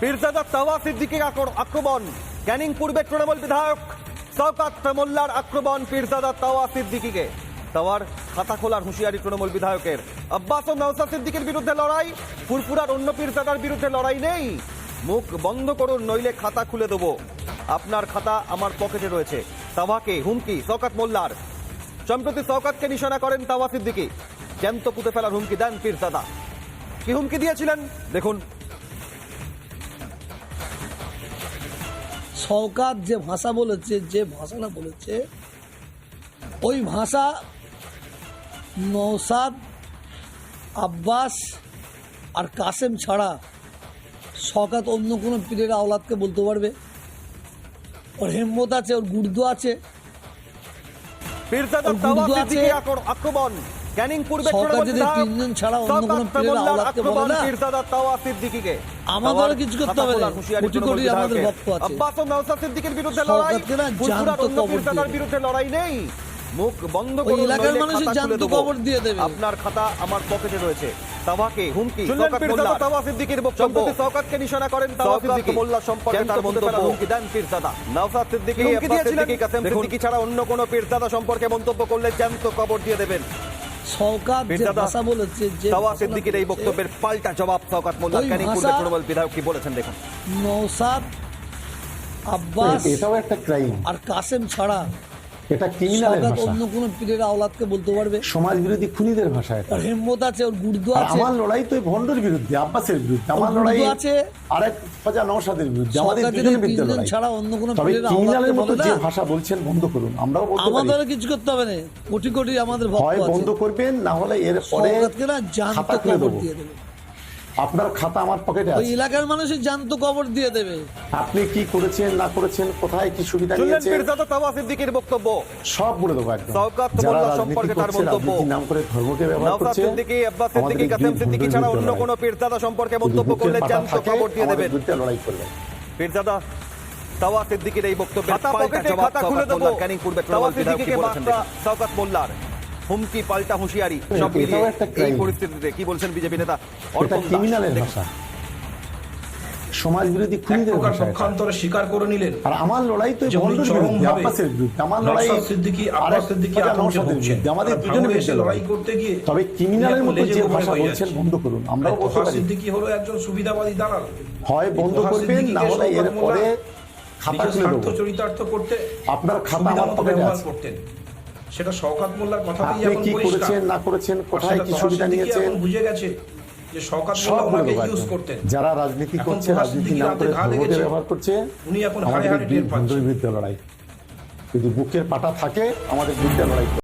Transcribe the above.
পীরজাদা তাওয়া সিদ্দিকির আকর- আক্রমণ। ক্যানিং পূর্বে তৃণমূল বিধায়ক শওকাত মোল্লার আক্রমণ পীরজাদা তাওয়া সিদ্দিকিকে। তাওয়ার খাতা খোলার হুঁশিয়ারি তৃণমূল বিধায়কের। আব্বাস ও নওসাদ সিদ্দিকির বিরুদ্ধে লড়াই। ফুরফুরার অন্য পীরজাদার বিরুদ্ধে লড়াই নেই। মুখ বন্ধ করুন, নইলে খাতা খুলে দেবো। আপনার খাতা আমার পকেটে রয়েছে। তাওয়াকে হুমকি, শওকাত মোল্লার সম্প্রতি শওকাতকে নিশানা করেন তাওয়া সিদ্দিকি। জ্যান্ত পুঁতে ফেলার হুমকি দেন পীরজাদা কি হুমকি দিয়েছিলেন? দেখুন। সরকার যে ভাষা বলেছে যে ভাষাটা বলেছে ওই ভাষা নৌসাদ আব্বাস আর কাসেম ছাড়া সকাত অন্য কোনো পীরের আওলাদকে বলতে পারবে ওর হেম্মত আছে ওর গুর্দু আছে। আক্রমণ ক্যানিং পূর্বে সরকার যদি তিনজন ছাড়া অন্য কোনো পীরের আওলাদকে বলে না। তাওয়ার কিছু করতে হবে। কোটি কোটি আমাদের ভক্ত আছে। আব্বাস ও নওসাদ সিদ্দিকীর বিরুদ্ধে লড়াই অন্য পীরজাদার বিরুদ্ধে লড়াই নেই। মুখ বন্ধ করুন এলাকার। কবর দিয়ে দেবে। আপনার খাতা আমার পকেটে রয়েছে। তাওয়াকে হুমকি তাওয়া সিদ্দিকীর বক্তব্য। নিশানা করেন তাওয়া সিদ্দিকী। মোল্লা সম্পর্কে তার মন্তব্য। হুমকি দেন নওসাদ সিদ্দিকী দিয়েছিলেন। কাসেম সিদ্দিকী ছাড়া অন্য কোনো সম্পর্কে মন্তব্য করলে জ্যান্ত কবর দিয়ে দেবেন। সরকার যে ভাষা বলেছে যে তাওয়া ভাষাটা এই বক্তব্যের পাল্টা জবাব মোল্লা পূর্বে তৃণমূল বিধায়ক কি বলেছেন দেখুন। নৌসাদ আব্বাস এটাও একটা ক্রাইম আর কাসেম ছাড়া এটা ক্রিমিনালের ভাষা? অন্য কোনো পীরের আওলাদকে বলতে পারবে? সমাজ বিরোধী খুনিদের ভাষা এটা। হেম্মত আছে ওর গুর্দু আছে। আমার লড়াই তো এই ভণ্ডর বিরুদ্ধে আব্বাসের বিরুদ্ধে। আমার লড়াই আছে। আরেক ফজা নওশাদের বিরুদ্ধে আমাদের দুজনের বিরুদ্ধে লড়াই। ছাড়া অন্য কোনো পীরের ক্রিমিনালের মতো যে ভাষা বলছেন বন্ধ করুন আমরাও বলতে পারি। আমাদেরও কিছু করতে হবে না। কোটি কোটি আমাদের ভক্ত হয় বন্ধ করবেন না হলে এর পরে না জানতো দেবো। দিয়ে দেবে। আপনার খাতা আমার পকেটে ওই আছে এলাকার মানুষই জানতো কবর দিয়ে দেবে আপনি কি করেছেন না করেছেন কোথায় কি সুবিধা শুনলেন নিয়েছেন পীরজাদা তাওয়া সিদ্দিকীর বক্তব্য সব বলে দেবো একদম শওকত যারা মোল্লা রাজনীতি সম্পর্কে তার করছে মন্তব্য। রাজনীতির নাম করে ধর্মকে ব্যবহার নওসাদ করছে সিদ্দিকী আব্বাস আমাদের সিদ্দিকী কাসেম বিরুদ্ধে সিদ্দিকী ছাড়া অন্য লড়াই। কোনো পীরজাদা সম্পর্কে যদি মন্তব্য করলে থাকে, কবর দিয়ে আমাদের দেবেন বিরুদ্ধে লড়াই করবেন পীরজাদা তাওয়া সিদ্দিকীর এই বক্তব্যের খাতা পাল্টা পকেটে জবাব খাতা খুলে শওকত দেবো। মোল্লার ক্যানিং পূর্বে তাওয়া তৃণমূল বিধায়ক কি সিদ্দিকীকে বার্তা। দেখুন। শওকত মোল্লার হুমকি পাল্টা হুঁশিয়ারি সব মিলিয়ে এই পরিস্থিতিতে কি বলছেন বিজেপি নেতা? অর্পণ দাস। সমাজ বিরোধী খুনিদের। পক্ষান্তরে স্বীকার করে নিলেন। আর আমার লড়াই তো বিরুদ্ধে বিরুদ্ধে। আমার লড়াই সিদ্দিকী আব্বাস সিদ্দিকী আমাদের দুজনের লড়াই করতে গিয়ে তবে ক্রিমিনালের যে ভাষা বলছেন বন্ধ করুন। বলতে সিদ্দিকী হলো একজন সুবিধাবাদী দালাল। হয় বন্ধ করবেন না হলে এর শওকত পরে মোল্লা খাতা খুলে দেবো। চরিতার্থ করতে আপনার খাতা আমার পকেটে আছে। করতেন। সেটা শওকাত মোল্লার কথাতেই আপনি কি করেছেন না করেছেন কোথায় কি সুবিধা নিয়েছেন? বুঝে গেছে যে শওকাত মোল্লা ওনাকে ইউজ করতেন। যারা রাজনীতি করছে রাজনীতি না নাম করে ভোটে ধর্মকে ব্যবহার করছে উনি এখন হাড়ে হাড়ে টের পাচ্ছেন। বিরুদ্ধে লড়াই যদি বুকের পাটা থাকে আমাদের বিরুদ্ধে লড়াই।